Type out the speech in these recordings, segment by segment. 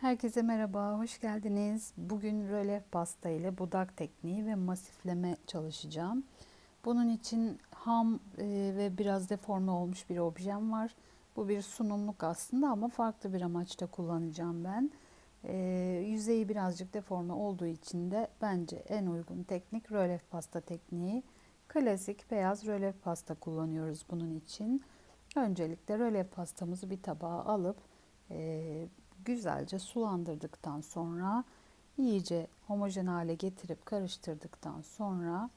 Herkese merhaba, hoş geldiniz. Bugün rölyef pasta ile budak tekniği ve masifleme çalışacağım. Bunun için ham e, ve biraz deforme olmuş bir objem var. Bu bir sunumluk aslında ama farklı bir amaçta kullanacağım ben. E, yüzeyi birazcık deforme olduğu için de bence en uygun teknik rölyef pasta tekniği. Klasik beyaz rölyef pasta kullanıyoruz bunun için. Öncelikle rölyef pastamızı bir tabağa alıp e, güzelce sulandırdıktan sonra iyice homojen hale getirip karıştırdıktan sonra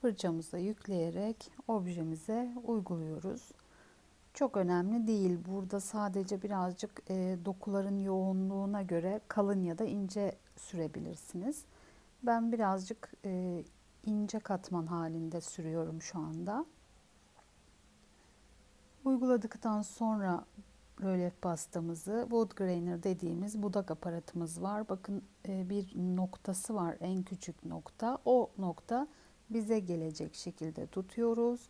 fırçamıza yükleyerek objemize uyguluyoruz. Çok önemli değil. Burada sadece birazcık e, dokuların yoğunluğuna göre kalın ya da ince sürebilirsiniz. Ben birazcık e, ince katman halinde sürüyorum şu anda. Uyguladıktan sonra rölyef pastamızı wood grainer dediğimiz budak aparatımız var. Bakın e, bir noktası var en küçük nokta. O nokta bize gelecek şekilde tutuyoruz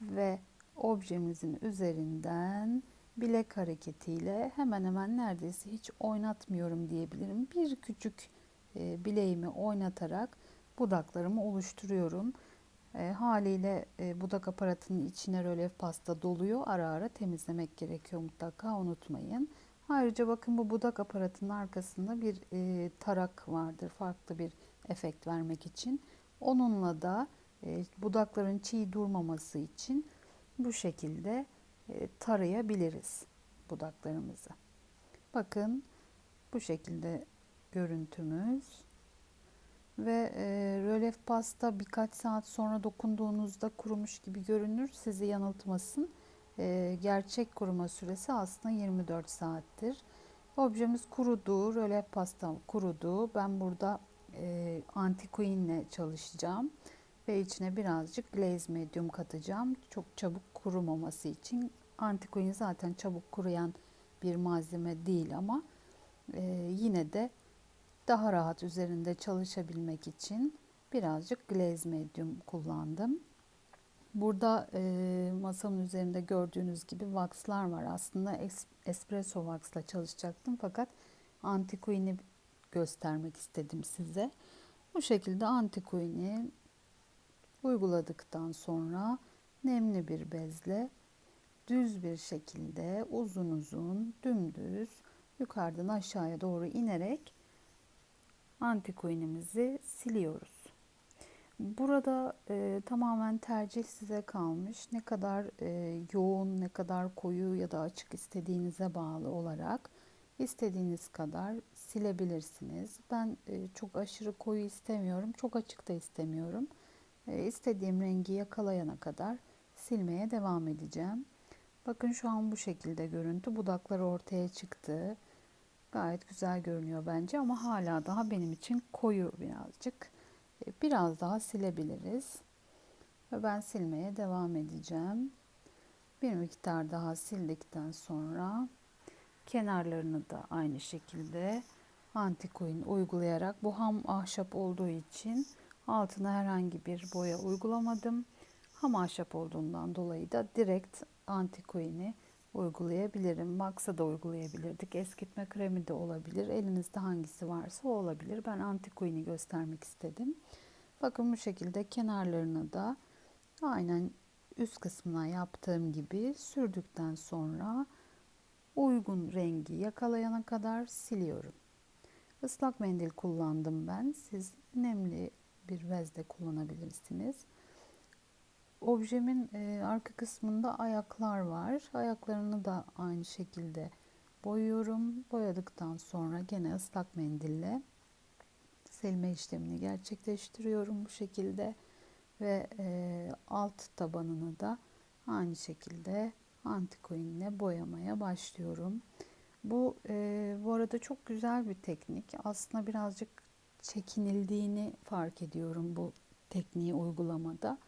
ve objemizin üzerinden bilek hareketiyle hemen hemen neredeyse hiç oynatmıyorum diyebilirim. Bir küçük e, bileğimi oynatarak budaklarımı oluşturuyorum. E, haliyle e, budak aparatının içine rölyef pasta doluyor. Ara ara temizlemek gerekiyor mutlaka unutmayın. Ayrıca bakın bu budak aparatının arkasında bir e, tarak vardır farklı bir efekt vermek için. Onunla da e, budakların çiğ durmaması için bu şekilde e, tarayabiliriz budaklarımızı. Bakın bu şekilde görüntümüz ve e, rölyef pasta birkaç saat sonra dokunduğunuzda kurumuş gibi görünür. Sizi yanıltmasın. E, gerçek kuruma süresi aslında 24 saattir. Objemiz kurudu, rölyef pasta kurudu. Ben burada e, antiquin ile çalışacağım ve içine birazcık glaze medium katacağım. Çok çabuk kurumaması için. Antiquin zaten çabuk kuruyan bir malzeme değil ama e, yine de daha rahat üzerinde çalışabilmek için birazcık glaze medium kullandım. Burada e, masamın üzerinde gördüğünüz gibi waxlar var. Aslında es, espresso waxla çalışacaktım fakat antiquin'i göstermek istedim size. Bu şekilde antiquin'i uyguladıktan sonra nemli bir bezle düz bir şekilde uzun uzun dümdüz yukarıdan aşağıya doğru inerek antikoinimizi siliyoruz. Burada e, tamamen tercih size kalmış. Ne kadar e, yoğun, ne kadar koyu ya da açık istediğinize bağlı olarak istediğiniz kadar silebilirsiniz. Ben e, çok aşırı koyu istemiyorum, çok açık da istemiyorum. E, istediğim rengi yakalayana kadar silmeye devam edeceğim. Bakın şu an bu şekilde görüntü. Budaklar ortaya çıktı. Gayet güzel görünüyor bence ama hala daha benim için koyu birazcık. E, biraz daha silebiliriz. Ve ben silmeye devam edeceğim. Bir miktar daha sildikten sonra kenarlarını da aynı şekilde antikoin uygulayarak bu ham ahşap olduğu için altına herhangi bir boya uygulamadım. Ham ahşap olduğundan dolayı da direkt antikoini uygulayabilirim. Max'a da uygulayabilirdik. Eskitme kremi de olabilir. Elinizde hangisi varsa o olabilir. Ben antikuini göstermek istedim. Bakın bu şekilde kenarlarını da aynen üst kısmına yaptığım gibi sürdükten sonra uygun rengi yakalayana kadar siliyorum. Islak mendil kullandım ben. Siz nemli bir bezde kullanabilirsiniz. Objemin e, arka kısmında ayaklar var. Ayaklarını da aynı şekilde boyuyorum. Boyadıktan sonra gene ıslak mendille silme işlemini gerçekleştiriyorum bu şekilde ve e, alt tabanını da aynı şekilde antikoinle boyamaya başlıyorum. Bu e, bu arada çok güzel bir teknik. Aslında birazcık çekinildiğini fark ediyorum bu tekniği uygulamada.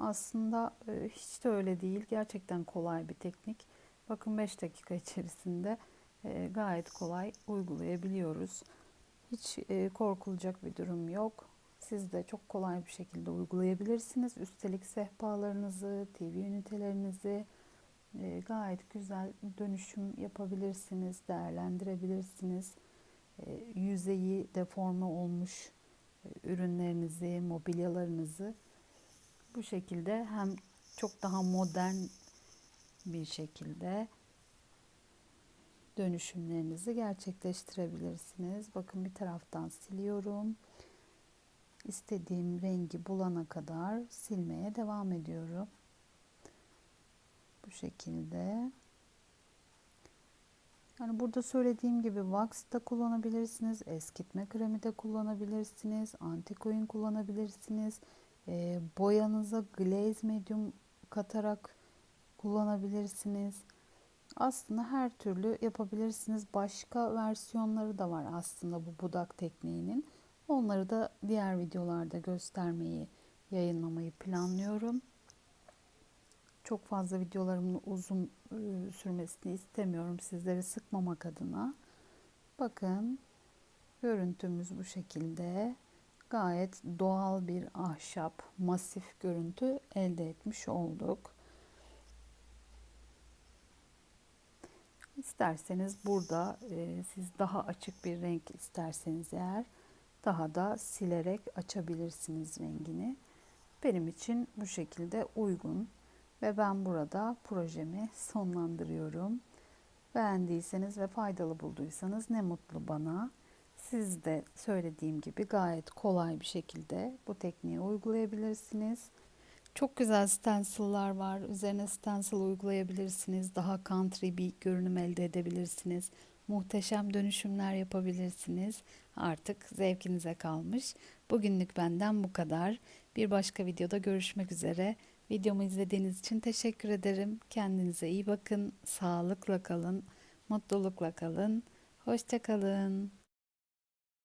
Aslında e, hiç de öyle değil. Gerçekten kolay bir teknik. Bakın 5 dakika içerisinde e, gayet kolay uygulayabiliyoruz. Hiç e, korkulacak bir durum yok. Siz de çok kolay bir şekilde uygulayabilirsiniz. Üstelik sehpalarınızı, TV ünitelerinizi gayet güzel dönüşüm yapabilirsiniz, değerlendirebilirsiniz. yüzeyi deforme olmuş ürünlerinizi, mobilyalarınızı bu şekilde hem çok daha modern bir şekilde dönüşümlerinizi gerçekleştirebilirsiniz. Bakın bir taraftan siliyorum. İstediğim rengi bulana kadar silmeye devam ediyorum. Bu şekilde. Yani burada söylediğim gibi wax da kullanabilirsiniz, eskitme kremi de kullanabilirsiniz, antik oyun kullanabilirsiniz. E, boyanıza glaze medium katarak kullanabilirsiniz. Aslında her türlü yapabilirsiniz. Başka versiyonları da var aslında bu budak tekniğinin. Onları da diğer videolarda göstermeyi, yayınlamayı planlıyorum. Çok fazla videolarımın uzun e, sürmesini istemiyorum sizleri sıkmamak adına. Bakın görüntümüz bu şekilde. Gayet doğal bir ahşap, masif görüntü elde etmiş olduk. İsterseniz burada e, siz daha açık bir renk isterseniz eğer daha da silerek açabilirsiniz rengini. Benim için bu şekilde uygun ve ben burada projemi sonlandırıyorum. Beğendiyseniz ve faydalı bulduysanız ne mutlu bana. Siz de söylediğim gibi gayet kolay bir şekilde bu tekniği uygulayabilirsiniz. Çok güzel stencil'lar var. Üzerine stencil uygulayabilirsiniz. Daha country bir görünüm elde edebilirsiniz. Muhteşem dönüşümler yapabilirsiniz. Artık zevkinize kalmış. Bugünlük benden bu kadar. Bir başka videoda görüşmek üzere. Videomu izlediğiniz için teşekkür ederim. Kendinize iyi bakın. Sağlıkla kalın. Mutlulukla kalın. Hoşçakalın.